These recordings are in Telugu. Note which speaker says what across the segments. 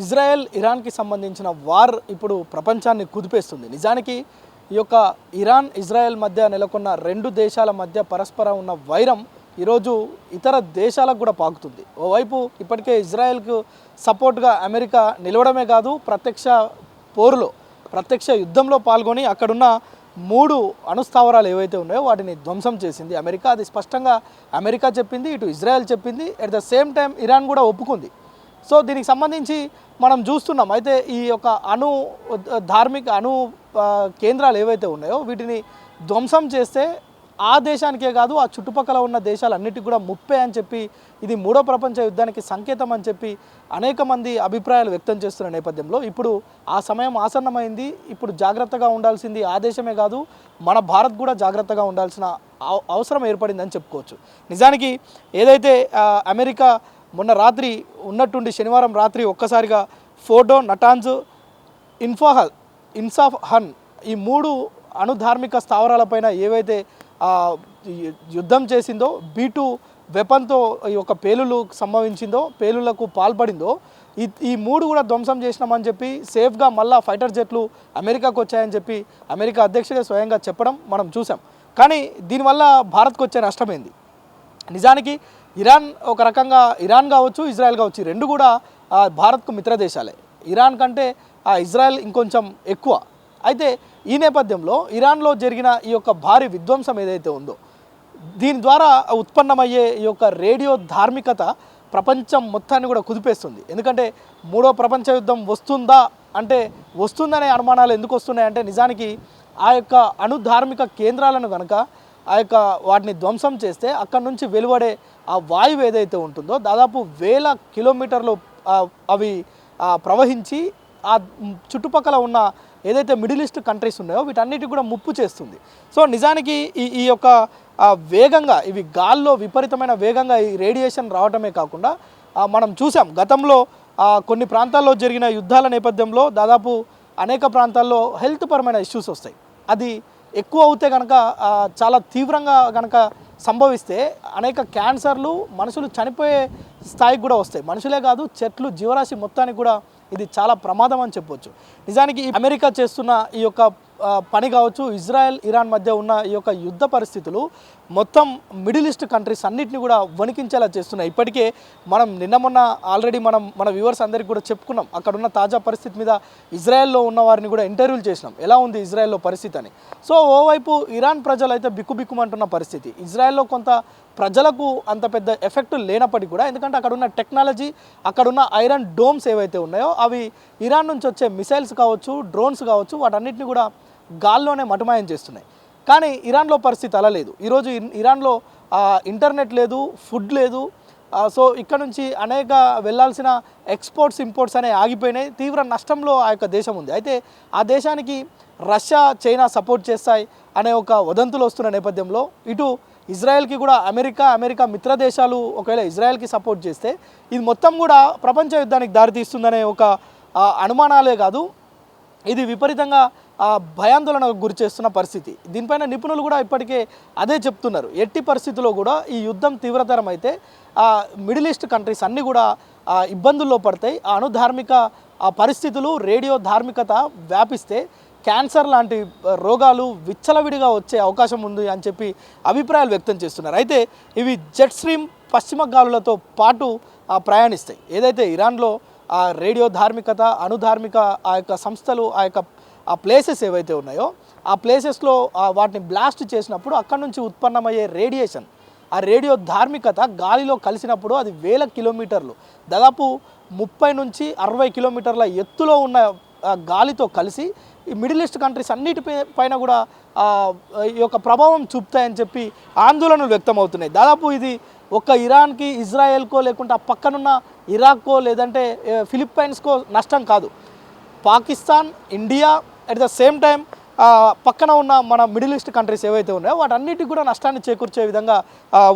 Speaker 1: ఇజ్రాయెల్ ఇరాన్కి సంబంధించిన వార్ ఇప్పుడు ప్రపంచాన్ని కుదిపేస్తుంది. నిజానికి ఈ యొక్క ఇరాన్ ఇజ్రాయెల్ మధ్య నెలకొన్న రెండు దేశాల మధ్య పరస్పరం ఉన్న వైరం ఈరోజు ఇతర దేశాలకు కూడా పాకుతుంది. ఓవైపు ఇప్పటికే ఇజ్రాయెల్కు సపోర్ట్గా అమెరికా నిలవడమే కాదు ప్రత్యక్ష పోరులో ప్రత్యక్ష యుద్ధంలో పాల్గొని అక్కడున్న మూడు అణుస్థావరాలు ఏవైతే ఉన్నాయో వాటిని ధ్వంసం చేసింది అమెరికా. అది స్పష్టంగా అమెరికా చెప్పింది ఇటు ఇజ్రాయెల్ చెప్పింది. At the same time Iran కూడా ఒప్పుకుంది. సో దీనికి సంబంధించి మనం చూస్తున్నాం. అయితే ఈ యొక్క అణు ధార్మిక అణు కేంద్రాలు ఏవైతే ఉన్నాయో వీటిని ధ్వంసం చేస్తే ఆ దేశానికే కాదు ఆ చుట్టుపక్కల ఉన్న దేశాలన్నిటికీ కూడా ముప్పే అని చెప్పి ఇది మూడో ప్రపంచ యుద్ధానికి సంకేతం అని చెప్పి అనేక మంది అభిప్రాయాలు వ్యక్తం చేస్తున్న నేపథ్యంలో ఇప్పుడు ఆ సమయం ఆసన్నమైంది. ఇప్పుడు జాగ్రత్తగా ఉండాల్సింది ఆ దేశమే కాదు మన భారత్ కూడా జాగ్రత్తగా ఉండాల్సిన అవసరం ఏర్పడిందని చెప్పుకోవచ్చు. నిజానికి ఏదైతే అమెరికా మొన్న రాత్రి ఉన్నట్టుండి శనివారం రాత్రి ఒక్కసారిగా ఫోటో నటాన్స్ ఇన్ఫాహల్ ఇన్సాఫ్ హన్ ఈ మూడు అణుధార్మిక స్థావరాలపైన ఏవైతే యుద్ధం చేసిందో బీ టూ వెపన్తో ఈ యొక్క పేలులు సంభవించిందో పేలులకు పాల్పడిందో ఈ ఈ మూడు కూడా ధ్వంసం చేసినామని చెప్పి సేఫ్గా మళ్ళా ఫైటర్ జెట్లు అమెరికాకు వచ్చాయని చెప్పి అమెరికా అధ్యక్షుడే స్వయంగా చెప్పడం మనం చూసాం కానీ దీనివల్ల భారత్కు వచ్చే నష్టమైంది? నిజానికి ఇరాన్ ఒక రకంగా ఇరాన్ కావచ్చు ఇజ్రాయెల్ కావచ్చు రెండు కూడా భారత్కు మిత్ర దేశాలే. ఇరాన్ కంటే ఆ ఇజ్రాయెల్ ఇంకొంచెం ఎక్కువ. అయితే ఈ నేపథ్యంలో ఇరాన్లో జరిగిన ఈ యొక్క భారీ విధ్వంసం ఏదైతే ఉందో దీని ద్వారా ఉత్పన్నమయ్యే ఈ యొక్క రేడియో ధార్మికత ప్రపంచం మొత్తాన్ని కూడా కుదిపేస్తుంది. ఎందుకంటే మూడో ప్రపంచ యుద్ధం వస్తుందా అంటే వస్తుందనే అనుమానాలు ఎందుకు వస్తున్నాయంటే నిజానికి ఆ యొక్క అణుధార్మిక కేంద్రాలను కనుక ఆ యొక్క వాటిని ధ్వంసం చేస్తే అక్కడ నుంచి వెలువడే ఆ వాయువు ఏదైతే ఉంటుందో దాదాపు వేల కిలోమీటర్లు అవి ప్రవహించి ఆ చుట్టుపక్కల ఉన్న ఏదైతే మిడిల్ ఈస్ట్ కంట్రీస్ ఉన్నాయో వీటన్నిటికి కూడా ముప్పు చేస్తుంది. సో నిజానికి ఈ ఈ యొక్క వేగంగా ఇవి గాల్లో విపరీతమైన వేగంగా ఈ రేడియేషన్ రావటమే కాకుండా మనం చూసాం గతంలో కొన్ని ప్రాంతాల్లో జరిగిన యుద్ధాల నేపథ్యంలో దాదాపు అనేక ప్రాంతాల్లో హెల్త్ పరమైన ఇష్యూస్ వస్తాయి. అది ఎక్కువ అవుతే కనుక చాలా తీవ్రంగా కనుక సంభవిస్తే అనేక క్యాన్సర్లు మనుషులు చనిపోయే స్థాయికి కూడా వస్తాయి. మనుషులే కాదు చెట్లు జీవరాశి మొత్తానికి కూడా ఇది చాలా ప్రమాదం అని చెప్పొచ్చు. నిజానికి అమెరికా చేస్తున్న ఈ యొక్క పని కావచ్చు ఇజ్రాయెల్ ఇరాన్ మధ్య ఉన్న ఈ యొక్క యుద్ధ పరిస్థితులు మొత్తం మిడిల్ ఈస్ట్ కంట్రీస్ అన్నిటిని కూడా వణికించేలా చేస్తున్నాయి. ఇప్పటికే మనం నిన్న మొన్న ఆల్రెడీ మనం మన వ్యూవర్స్ అందరికీ కూడా చెప్పుకున్నాం. అక్కడ ఉన్న తాజా పరిస్థితి మీద ఇజ్రాయెల్లో ఉన్న వారిని కూడా ఇంటర్వ్యూలు చేసినాం. ఎలా ఉంది ఇజ్రాయెల్లో పరిస్థితి అని? సో ఓవైపు ఇరాన్ ప్రజలు అయితే బిక్కుబిక్కుమంటున్న పరిస్థితి. ఇజ్రాయెల్లో కొంత ప్రజలకు అంత పెద్ద ఎఫెక్ట్ లేనప్పటికీ కూడా ఎందుకంటే అక్కడ ఉన్న టెక్నాలజీ అక్కడ ఉన్న ఐరన్ డోమ్స్ ఏవైతే ఉన్నాయో అవి ఇరాన్ నుంచి వచ్చే మిసైల్స్ కావచ్చు డ్రోన్స్ కావచ్చు వాటన్నిటిని కూడా గాల్లోనే మటుమాయం చేస్తున్నాయి. కానీ ఇరాన్లో పరిస్థితి అలా లేదు. ఈరోజు ఇరాన్లో ఇంటర్నెట్ లేదు ఫుడ్ లేదు సో ఇక్కడ నుంచి అనేక వెళ్ళాల్సిన ఎక్స్పోర్ట్స్ ఇంపోర్ట్స్ అనేవి ఆగిపోయినాయి. తీవ్ర నష్టంలో ఆ యొక్క దేశం ఉంది. అయితే ఆ దేశానికి రష్యా చైనా సపోర్ట్ చేస్తాయి అనే ఒక వదంతులు వస్తున్న నేపథ్యంలో ఇటు ఇజ్రాయెల్కి కూడా అమెరికా అమెరికా మిత్ర దేశాలు ఒకవేళ ఇజ్రాయెల్కి సపోర్ట్ చేస్తే ఇది మొత్తం కూడా ప్రపంచ యుద్ధానికి దారితీస్తుందనే ఒక అనుమానాలే కాదు. ఇది విపరీతంగా భయాందోళనకు గురి చేస్తున్న పరిస్థితి. దీనిపైన నిపుణులు కూడా ఇప్పటికే అదే చెప్తున్నారు. ఎట్టి పరిస్థితుల్లో కూడా ఈ యుద్ధం తీవ్రతరం అయితే మిడిల్ ఈస్ట్ కంట్రీస్ అన్నీ కూడా ఇబ్బందుల్లో పడతాయి. ఆ అణుధార్మిక పరిస్థితులు రేడియో ధార్మికత వ్యాపిస్తే క్యాన్సర్ లాంటి రోగాలు విచ్చలవిడిగా వచ్చే అవకాశం ఉంది అని చెప్పి అభిప్రాయాలు వ్యక్తం చేస్తున్నారు. అయితే ఇవి జెట్ స్ట్రీమ్ పశ్చిమ గాలులతో పాటు ప్రయాణిస్తాయి. ఏదైతే ఇరాన్లో ఆ రేడియో ధార్మికత అణుధార్మిక ఆ యొక్క సంస్థలు ఆ యొక్క ఆ ప్లేసెస్ ఏవైతే ఉన్నాయో ఆ ప్లేసెస్లో వాటిని బ్లాస్ట్ చేసినప్పుడు అక్కడ నుంచి ఉత్పన్నమయ్యే రేడియేషన్ ఆ రేడియో ధార్మికత గాలిలో కలిసినప్పుడు అది వేల కిలోమీటర్లు. దాదాపు ముప్పై నుంచి అరవై కిలోమీటర్ల ఎత్తులో ఉన్న గాలితో కలిసి ఈ మిడిల్ ఈస్ట్ కంట్రీస్ అన్నిటి పైన కూడా ఈ యొక్క ప్రభావం చూపుతాయని చెప్పి ఆందోళనలు వ్యక్తమవుతున్నాయి. దాదాపు ఇది ఒక్క ఇరాన్కి ఇజ్రాయెల్కో లేకుంటే ఆ పక్కనున్న ఇరాక్కో లేదంటే ఫిలిప్పైన్స్కో నష్టం కాదు. Pakistan India at the same time పక్కన ఉన్న మన మిడిల్ ఈస్ట్ కంట్రీస్ ఏవైతే ఉన్నాయో వాటన్నిటికి కూడా నష్టాన్ని చేకూర్చే విధంగా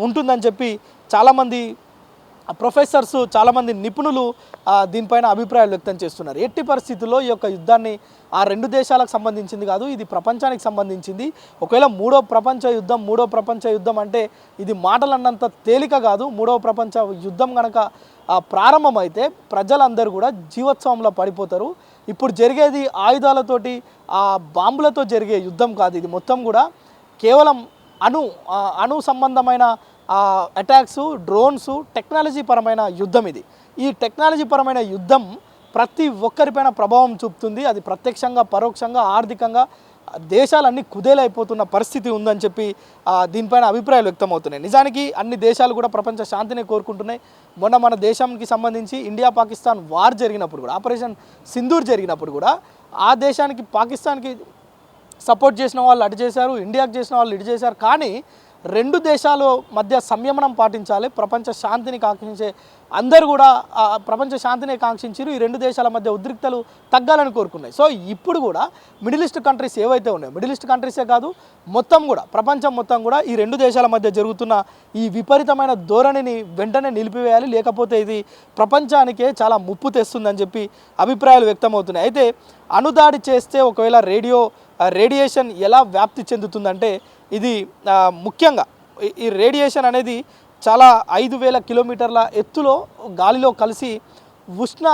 Speaker 1: ఉంటుందని చెప్పి చాలామంది ప్రొఫెసర్స్ చాలామంది నిపుణులు దీనిపైన అభిప్రాయాలు వ్యక్తం చేస్తున్నారు. ఎట్టి పరిస్థితుల్లో ఈ యొక్క యుద్ధాన్ని ఆ రెండు దేశాలకు సంబంధించింది కాదు ఇది ప్రపంచానికి సంబంధించింది. ఒకవేళ మూడో ప్రపంచ యుద్ధం మూడో ప్రపంచ యుద్ధం అంటే ఇది మాటలు అన్నంత తేలిక కాదు. మూడో ప్రపంచ యుద్ధం కనుక ప్రారంభమైతే ప్రజలందరూ కూడా జీవోత్సవంలో పడిపోతారు. ఇప్పుడు జరిగేది ఆయుధాలతోటి ఆ బాంబులతో జరిగే యుద్ధం కాదు. ఇది మొత్తం కూడా కేవలం అణు అణు సంబంధమైన అటాక్స్ డ్రోన్స్ టెక్నాలజీ పరమైన యుద్ధం ఇది. ఈ టెక్నాలజీ పరమైన యుద్ధం ప్రతి ఒక్కరిపైన ప్రభావం చూపుతుంది. అది ప్రత్యక్షంగా పరోక్షంగా ఆర్థికంగా దేశాలన్నీ కుదేలైపోతున్న పరిస్థితి ఉందని చెప్పి దీనిపైన అభిప్రాయాలు వ్యక్తమవుతున్నాయి. నిజానికి అన్ని దేశాలు కూడా ప్రపంచ శాంతిని కోరుకుంటున్నాయి. మొన్న మన దేశానికి సంబంధించి ఇండియా పాకిస్తాన్ వార్ జరిగినప్పుడు కూడా ఆపరేషన్ సింధూర్ జరిగినప్పుడు కూడా ఆ దేశానికి పాకిస్తాన్కి సపోర్ట్ చేసిన వాళ్ళు అటు చేశారు ఇండియాకి చేసిన వాళ్ళు ఇటు చేశారు. కానీ రెండు దేశాల మధ్య సంయమనం పాటించాలి. ప్రపంచ శాంతిని కాంక్షించే అందరూ కూడా ప్రపంచ శాంతిని కాంక్షించారు. ఈ రెండు దేశాల మధ్య ఉద్రిక్తలు తగ్గాలని కోరుకున్నాయి. సో ఇప్పుడు కూడా మిడిల్ ఈస్ట్ కంట్రీస్ ఏవైతే ఉన్నాయో మిడిల్ ఈస్ట్ కంట్రీసే కాదు మొత్తం కూడా ప్రపంచం మొత్తం కూడా ఈ రెండు దేశాల మధ్య జరుగుతున్న ఈ విపరీతమైన ధోరణిని వెంటనే నిలిపివేయాలి. లేకపోతే ఇది ప్రపంచానికే చాలా ముప్పు తెస్తుందని చెప్పి అభిప్రాయాలు వ్యక్తమవుతున్నాయి. అయితే అణుదాడి చేస్తే ఒకవేళ రేడియో రేడియేషన్ ఎలా వ్యాప్తి చెందుతుందంటే ఇది ముఖ్యంగా ఈ రేడియేషన్ అనేది చాలా ఐదు వేల కిలోమీటర్ల ఎత్తులో గాలిలో కలిసి ఉష్ణ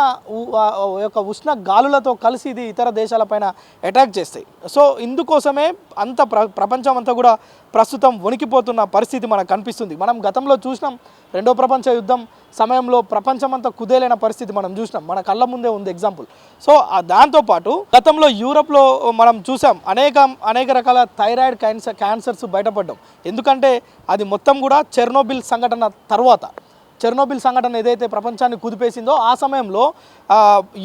Speaker 1: యొక్క ఉష్ణ గాలులతో కలిసి ఇది ఇతర దేశాలపైన అటాక్ చేస్తాయి. సో ఇందుకోసమే అంత ప్ర ప్రపంచం అంతా కూడా ప్రస్తుతం వణికిపోతున్న పరిస్థితి మనకు కనిపిస్తుంది. మనం గతంలో చూసినాం రెండో ప్రపంచ యుద్ధం సమయంలో ప్రపంచం అంతా కుదేలైన పరిస్థితి మనం చూసినాం. మన కళ్ళ ముందే ఉంది ఎగ్జాంపుల్ సో దాంతోపాటు గతంలో యూరప్లో మనం చూసాం అనేక అనేక రకాల థైరాయిడ్ క్యాన్సర్ క్యాన్సర్స్ బయటపడ్డాం. ఎందుకంటే అది మొత్తం కూడా చెర్నోబిల్ సంఘటన తర్వాత. చెర్నోబిల్ సంఘటన ఏదైతే ప్రపంచాన్ని కుదిపేసిందో ఆ సమయంలో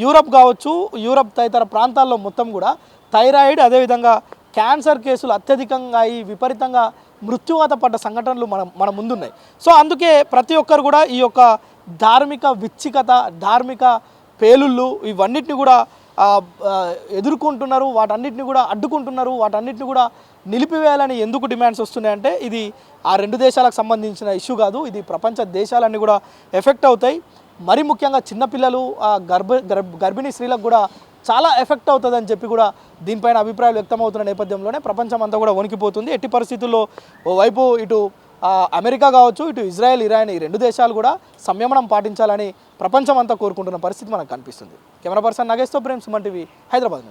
Speaker 1: యూరప్ కావచ్చు యూరప్ తదితర ప్రాంతాల్లో మొత్తం కూడా థైరాయిడ్ అదేవిధంగా క్యాన్సర్ కేసులు అత్యధికంగా అయి విపరీతంగా మృత్యువాత పడ్డ సంఘటనలు మన మన ముందున్నాయి. సో అందుకే ప్రతి ఒక్కరు కూడా ఈ యొక్క ధార్మిక విచ్చికత ధార్మిక పేలుళ్ళు ఇవన్నిటిని కూడా ఎదుర్కొంటున్నారు వాటన్నిటిని కూడా అడ్డుకుంటున్నారు వాటన్నిటిని కూడా నిలిపివేయాలని ఎందుకు డిమాండ్స్ వస్తున్నాయంటే ఇది ఆ రెండు దేశాలకు సంబంధించిన ఇష్యూ కాదు ఇది ప్రపంచ దేశాలన్నీ కూడా ఎఫెక్ట్ అవుతాయి. మరి ముఖ్యంగా చిన్నపిల్లలు ఆ గర్భ గర్భ గర్భిణీ స్త్రీలకు కూడా చాలా ఎఫెక్ట్ అవుతుందని చెప్పి కూడా దీనిపైన అభిప్రాయాలు వ్యక్తమవుతున్న నేపథ్యంలోనే ప్రపంచం అంతా కూడా వణికిపోతుంది. ఎట్టి పరిస్థితుల్లో ఓవైపు ఇటు అమెరికా కావచ్చు ఇటు ఇజ్రాయెల్ ఇరాన్ ఈ రెండు దేశాలు కూడా సంయమనం పాటించాలని ప్రపంచం అంతా కోరుకుంటున్న పరిస్థితి మనకు కనిపిస్తుంది. కెమెరా పర్సన్ నగేష్తో ప్రేమ్ సుమన్ టీవీ హైదరాబాద్